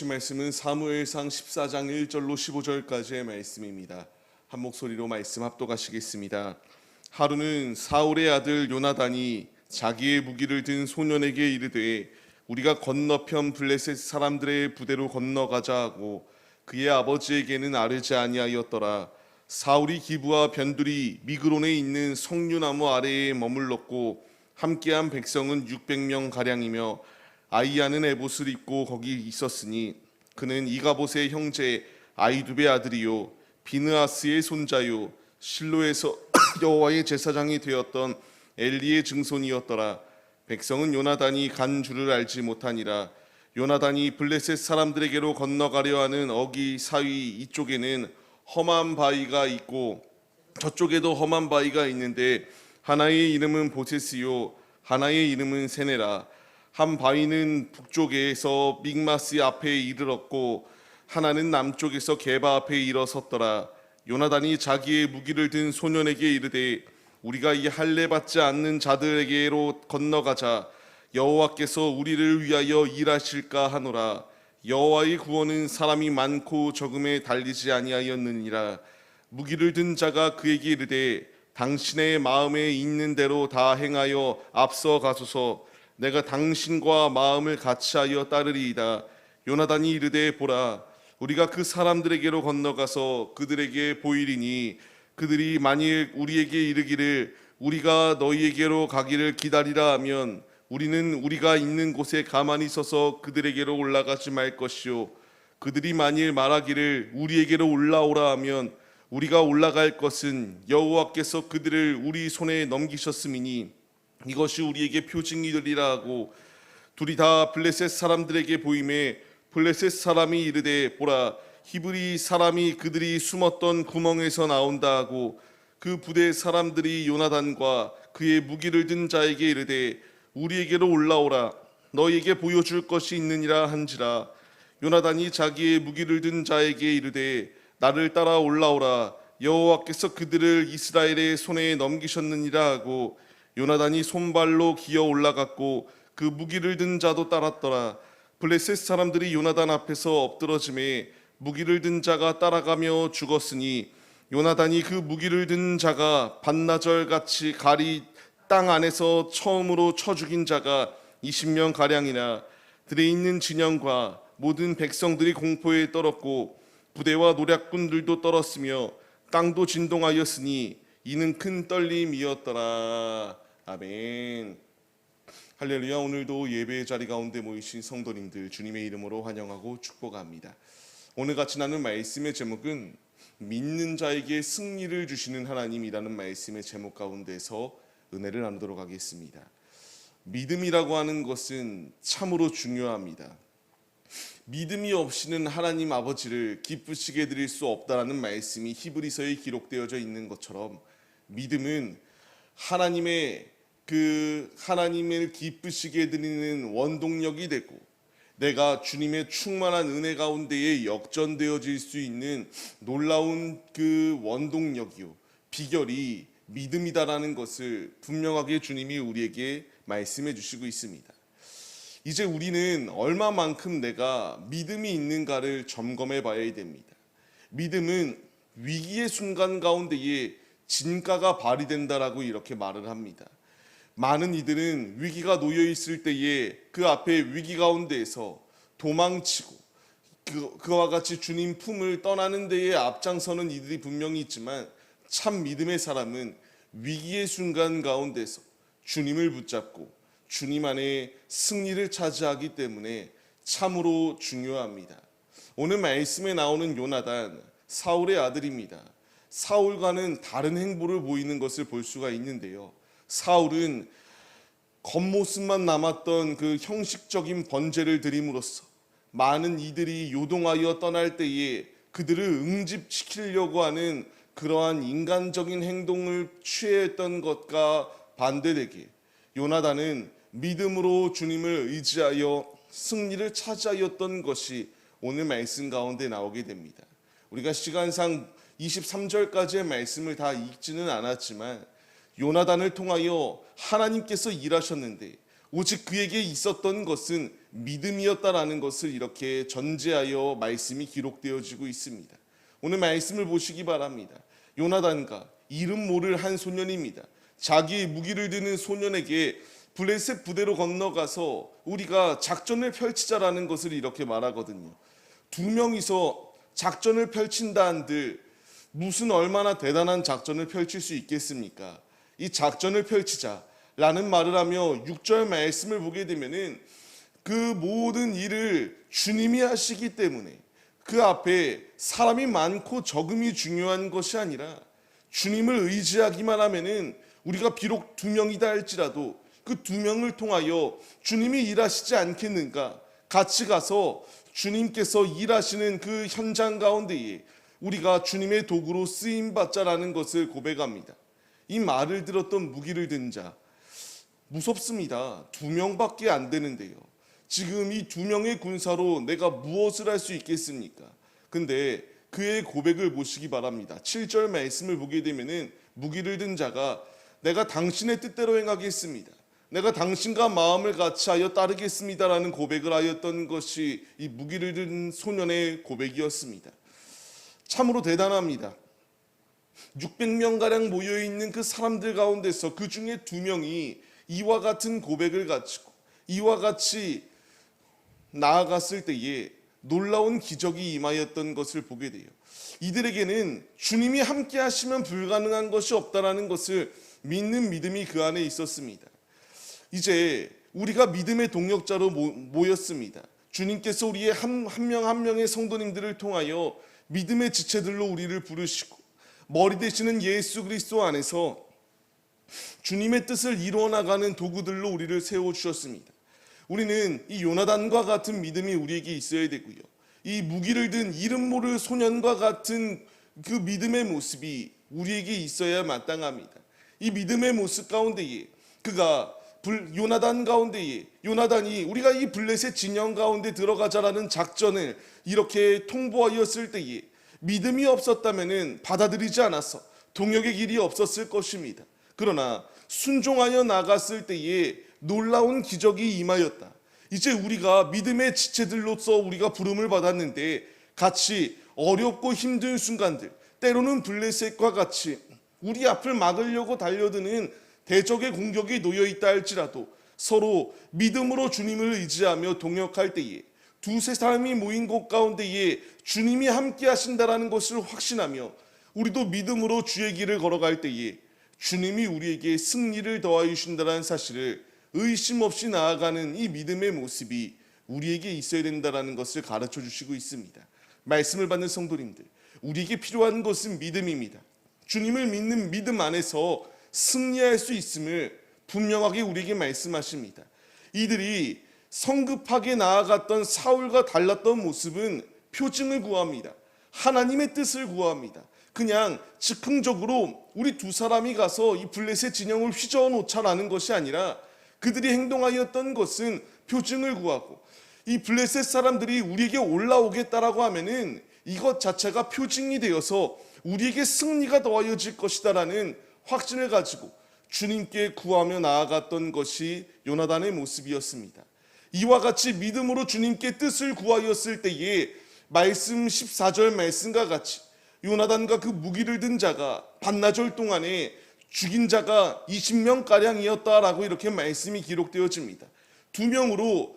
보실 말씀은 사무엘상 14장 1절로 15절까지의 말씀입니다. 한 목소리로 말씀 합독하시겠습니다. 하루는 사울의 아들 요나단이 자기의 무기를 든 소년에게 이르되 우리가 건너편 블레셋 사람들의 부대로 건너가자 하고 그의 아버지에게는 아르지 아니하였더라. 사울이 기부와 변두리 미그론에 있는 석류나무 아래에 머물렀고 함께한 백성은 600명 가량이며 아이야는 에봇을 입고 거기 있었으니 그는 이가봇의 형제 아이두베 아들이요 비느아스의 손자요 실로에서 여호와의 제사장이 되었던 엘리의 증손이었더라. 백성은 요나단이 간 줄을 알지 못하니라. 요나단이 블레셋 사람들에게로 건너가려 하는 어기 사위 이쪽에는 험한 바위가 있고 저쪽에도 험한 바위가 있는데 하나의 이름은 보세스요 하나의 이름은 세네라 한 바위는 북쪽에서 믹마스 앞에 이르렀고 하나는 남쪽에서 게바 앞에 일어섰더라. 요나단이 자기의 무기를 든 소년에게 이르되 우리가 이 할례 받지 않는 자들에게로 건너가자. 여호와께서 우리를 위하여 일하실까 하노라. 여호와의 구원은 사람이 많고 적음에 달리지 아니하였느니라. 무기를 든 자가 그에게 이르되 당신의 마음에 있는 대로 다 행하여 앞서 가소서 내가 당신과 마음을 같이하여 따르리이다. 요나단이 이르되 보라 우리가 그 사람들에게로 건너가서 그들에게 보이리니 그들이 만일 우리에게 이르기를 우리가 너희에게로 가기를 기다리라 하면 우리는 우리가 있는 곳에 가만히 서서 그들에게로 올라가지 말 것이요. 그들이 만일 말하기를 우리에게로 올라오라 하면 우리가 올라갈 것은 여호와께서 그들을 우리 손에 넘기셨음이니 이것이 우리에게 표징이 되리라 하고 둘이 다 블레셋 사람들에게 보임에 블레셋 사람이 이르되 보라 히브리 사람이 그들이 숨었던 구멍에서 나온다 하고 그 부대 사람들이 요나단과 그의 무기를 든 자에게 이르되 우리에게로 올라오라. 너희에게 보여줄 것이 있느니라 한지라. 요나단이 자기의 무기를 든 자에게 이르되 나를 따라 올라오라. 여호와께서 그들을 이스라엘의 손에 넘기셨느니라 하고 요나단이 손발로 기어 올라갔고 그 무기를 든 자도 따랐더라 블레셋 사람들이 요나단 앞에서 엎드러짐에 무기를 든 자가 따라가며 죽었으니 요나단이 그 무기를 든 자가 반나절 같이 가리 땅 안에서 처음으로 쳐 죽인 자가 20명 가량이나 들에 있는 진영과 모든 백성들이 공포에 떨었고 부대와 노략군들도 떨었으며 땅도 진동하였으니 이는 큰 떨림이었더라. 아멘. 할렐루야. 오늘도 예배의 자리 가운데 모이신 성도님들 주님의 이름으로 환영하고 축복합니다. 오늘 같이 나눈 말씀의 제목은 믿는 자에게 승리를 주시는 하나님이라는 말씀의 제목 가운데서 은혜를 나누도록 하겠습니다. 믿음이라고 하는 것은 참으로 중요합니다. 믿음이 없이는 하나님 아버지를 기쁘시게 드릴 수 없다라는 말씀이 히브리서에 기록되어져 있는 것처럼 믿음은 하나님의 그 하나님을 기쁘시게 드리는 원동력이 되고 내가 주님의 충만한 은혜 가운데에 역전되어질 수 있는 놀라운 그 원동력이요 비결이 믿음이다라는 것을 분명하게 주님이 우리에게 말씀해 주시고 있습니다. 이제 우리는 얼마만큼 내가 믿음이 있는가를 점검해 봐야 됩니다. 믿음은 위기의 순간 가운데에 진가가 발휘된다라고 이렇게 말을 합니다. 많은 이들은 위기가 놓여 있을 때에 그 앞에 위기 가운데에서 도망치고 그, 그와 같이 주님 품을 떠나는 데에 앞장서는 이들이 분명히 있지만 참 믿음의 사람은 위기의 순간 가운데서 주님을 붙잡고 주님 안에 승리를 차지하기 때문에 참으로 중요합니다. 오늘 말씀에 나오는 요나단 사울의 아들입니다. 사울과는 다른 행보를 보이는 것을 볼 수가 있는데요. 사울은 겉모습만 남았던 그 형식적인 번제를 드림으로써 많은 이들이 요동하여 떠날 때에 그들을 응집시키려고 하는 그러한 인간적인 행동을 취했던 것과 반대되게 요나단은 믿음으로 주님을 의지하여 승리를 차지하였던 것이 오늘 말씀 가운데 나오게 됩니다. 우리가 시간상 23절까지의 말씀을 다 읽지는 않았지만 요나단을 통하여 하나님께서 일하셨는데 오직 그에게 있었던 것은 믿음이었다라는 것을 이렇게 전제하여 말씀이 기록되어지고 있습니다. 오늘 말씀을 보시기 바랍니다. 요나단과 이름 모를 한 소년입니다. 자기의 무기를 드는 소년에게 블레셋 부대로 건너가서 우리가 작전을 펼치자라는 것을 이렇게 말하거든요. 두 명이서 작전을 펼친다 한들 무슨 얼마나 대단한 작전을 펼칠 수 있겠습니까? 이 작전을 펼치자라는 말을 하며 6절 말씀을 보게 되면은 그 모든 일을 주님이 하시기 때문에 그 앞에 사람이 많고 적음이 중요한 것이 아니라 주님을 의지하기만 하면은 우리가 비록 두 명이다 할지라도 그 두 명을 통하여 주님이 일하시지 않겠는가? 같이 가서 주님께서 일하시는 그 현장 가운데에 우리가 주님의 도구로 쓰임 받자라는 것을 고백합니다. 이 말을 들었던 무기를 든 자 무섭습니다. 두 명밖에 안 되는데요. 지금 이 두 명의 군사로 내가 무엇을 할 수 있겠습니까? 근데 그의 고백을 보시기 바랍니다. 7절 말씀을 보게 되면은 무기를 든 자가 내가 당신의 뜻대로 행하겠습니다. 내가 당신과 마음을 같이하여 따르겠습니다라는 고백을 하였던 것이 이 무기를 든 소년의 고백이었습니다. 참으로 대단합니다. 600명 가량 모여 있는 그 사람들 가운데서 그 중에 두 명이 이와 같은 고백을 가지고 이와 같이 나아갔을 때에 놀라운 기적이 임하였던 것을 보게 돼요. 이들에게는 주님이 함께 하시면 불가능한 것이 없다라는 것을 믿는 믿음이 그 안에 있었습니다. 이제 우리가 믿음의 동력자로 모- 모였습니다. 주님께서 우리의 한명한 명의 성도님들을 통하여 믿음의 지체들로 우리를 부르시고 머리 되시는 예수 그리스도 안에서 주님의 뜻을 이루어 나가는 도구들로 우리를 세워 주셨습니다. 우리는 이 요나단과 같은 믿음이 우리에게 있어야 되고요. 이 무기를 든 이름 모를 소년과 같은 그 믿음의 모습이 우리에게 있어야 마땅합니다. 이 믿음의 모습 가운데에 그가 불- 요나단 가운데에 요나단이 우리가 이 블레셋 진영 가운데 들어가자라는 작전을 이렇게 통보하였을 때에 믿음이 없었다면은 받아들이지 않았어 동역의 길이 없었을 것입니다. 그러나 순종하여 나갔을 때에 놀라운 기적이 임하였다. 이제 우리가 믿음의 지체들로서 우리가 부름을 받았는데 같이 어렵고 힘든 순간들 때로는 블레셋과 같이 우리 앞을 막으려고 달려드는 대적의 공격이 놓여 있다 할지라도 서로 믿음으로 주님을 의지하며 동역할 때에 두세 사람이 모인 곳 가운데에 주님이 함께 하신다라는 것을 확신하며 우리도 믿음으로 주의 길을 걸어갈 때에 주님이 우리에게 승리를 더하여 주신다는 사실을 의심 없이 나아가는 이 믿음의 모습이 우리에게 있어야 된다라는 것을 가르쳐 주시고 있습니다. 말씀을 받는 성도님들, 우리에게 필요한 것은 믿음입니다. 주님을 믿는 믿음 안에서 승리할 수 있음을 분명하게 우리에게 말씀하십니다. 이들이 성급하게 나아갔던 사울과 달랐던 모습은 표징을 구합니다. 하나님의 뜻을 구합니다. 그냥 즉흥적으로 우리 두 사람이 가서 이 블레셋 진영을 휘저어 놓자라는 것이 아니라 그들이 행동하였던 것은 표징을 구하고 이 블레셋 사람들이 우리에게 올라오겠다라고 하면은 이것 자체가 표징이 되어서 우리에게 승리가 더하여질 것이다라는 확신을 가지고 주님께 구하며 나아갔던 것이 요나단의 모습이었습니다. 이와 같이 믿음으로 주님께 뜻을 구하였을 때에 말씀 14절 말씀과 같이 요나단과 그 무기를 든 자가 반나절 동안에 죽인 자가 20명 가량이었다라고 이렇게 말씀이 기록되어집니다. 두 명으로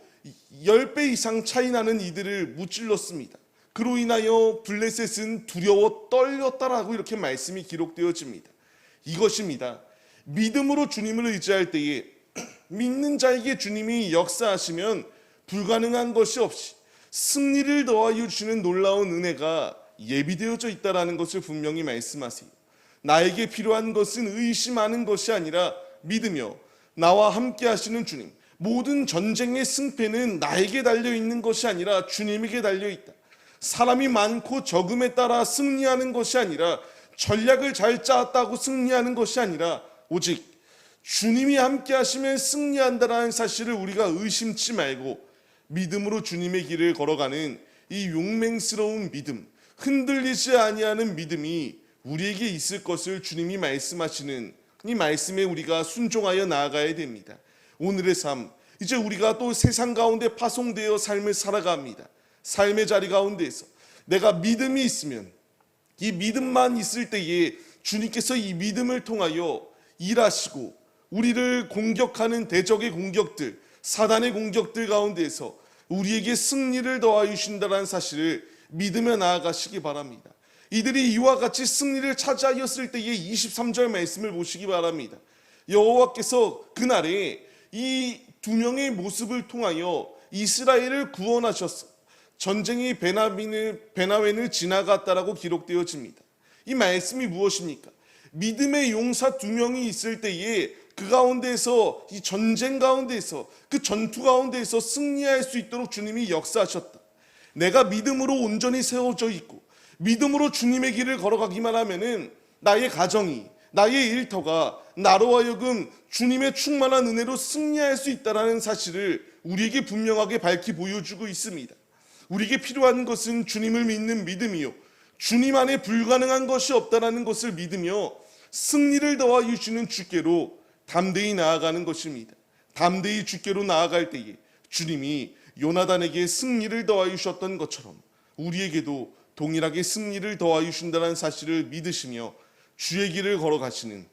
10배 이상 차이 나는 이들을 무찔렀습니다. 그로 인하여 블레셋은 두려워 떨렸다라고 이렇게 말씀이 기록되어집니다. 이것입니다. 믿음으로 주님을 의지할 때에 믿는 자에게 주님이 역사하시면 불가능한 것이 없이 승리를 더하여 주시는 놀라운 은혜가 예비되어져 있다라는 것을 분명히 말씀하세요. 나에게 필요한 것은 의심하는 것이 아니라 믿으며 나와 함께 하시는 주님. 모든 전쟁의 승패는 나에게 달려 있는 것이 아니라 주님에게 달려 있다. 사람이 많고 적음에 따라 승리하는 것이 아니라 전략을 잘 짜왔다고 승리하는 것이 아니라 오직 주님이 함께 하시면 승리한다라는 사실을 우리가 의심치 말고 믿음으로 주님의 길을 걸어가는 이 용맹스러운 믿음, 흔들리지 아니하는 믿음이 우리에게 있을 것을 주님이 말씀하시는 이 말씀에 우리가 순종하여 나아가야 됩니다. 오늘의 삶, 이제 우리가 또 세상 가운데 파송되어 삶을 살아갑니다. 삶의 자리 가운데에서 내가 믿음이 있으면 이 믿음만 있을 때에 주님께서 이 믿음을 통하여 일하시고 우리를 공격하는 대적의 공격들, 사단의 공격들 가운데에서 우리에게 승리를 더하여 주신다는 사실을 믿으며 나아가시기 바랍니다. 이들이 이와 같이 승리를 차지하였을 때의 23절 말씀을 보시기 바랍니다. 여호와께서 그날에 이 두 명의 모습을 통하여 이스라엘을 구원하셨어. 전쟁이 베나민을 베나웬을 지나갔다라고 기록되어집니다. 이 말씀이 무엇입니까? 믿음의 용사 두 명이 있을 때에 그 가운데서 이 전쟁 가운데서 그 전투 가운데서 승리할 수 있도록 주님이 역사하셨다. 내가 믿음으로 온전히 세워져 있고 믿음으로 주님의 길을 걸어가기만 하면은 나의 가정이 나의 일터가 나로 하여금 주님의 충만한 은혜로 승리할 수 있다라는 사실을 우리에게 분명하게 밝히 보여주고 있습니다. 우리에게 필요한 것은 주님을 믿는 믿음이요. 주님 안에 불가능한 것이 없다라는 것을 믿으며 승리를 더하 주시는 주께로 담대히 나아가는 것입니다. 담대히 주께로 나아갈 때에 주님이 요나단에게 승리를 더하 주셨던 것처럼 우리에게도 동일하게 승리를 더하 주신다는 사실을 믿으시며 주의 길을 걸어가시는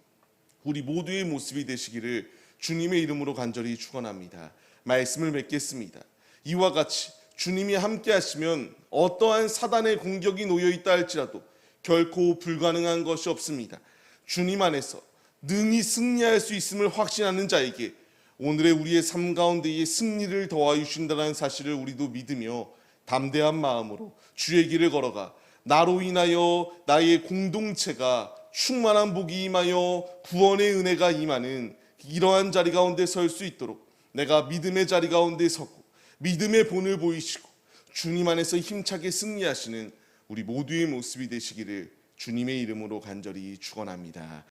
우리 모두의 모습이 되시기를 주님의 이름으로 간절히 축원합니다. 말씀을 맺겠습니다. 이와 같이 주님이 함께 하시면 어떠한 사단의 공격이 놓여 있다 할지라도 결코 불가능한 것이 없습니다. 주님 안에서 능히 승리할 수 있음을 확신하는 자에게 오늘의 우리의 삶 가운데에 승리를 더하여 주신다는 사실을 우리도 믿으며 담대한 마음으로 주의 길을 걸어가 나로 인하여 나의 공동체가 충만한 복이 임하여 구원의 은혜가 임하는 이러한 자리 가운데 설 수 있도록 내가 믿음의 자리 가운데 섰고 믿음의 본을 보이시고 주님 안에서 힘차게 승리하시는 우리 모두의 모습이 되시기를 주님의 이름으로 간절히 축원합니다.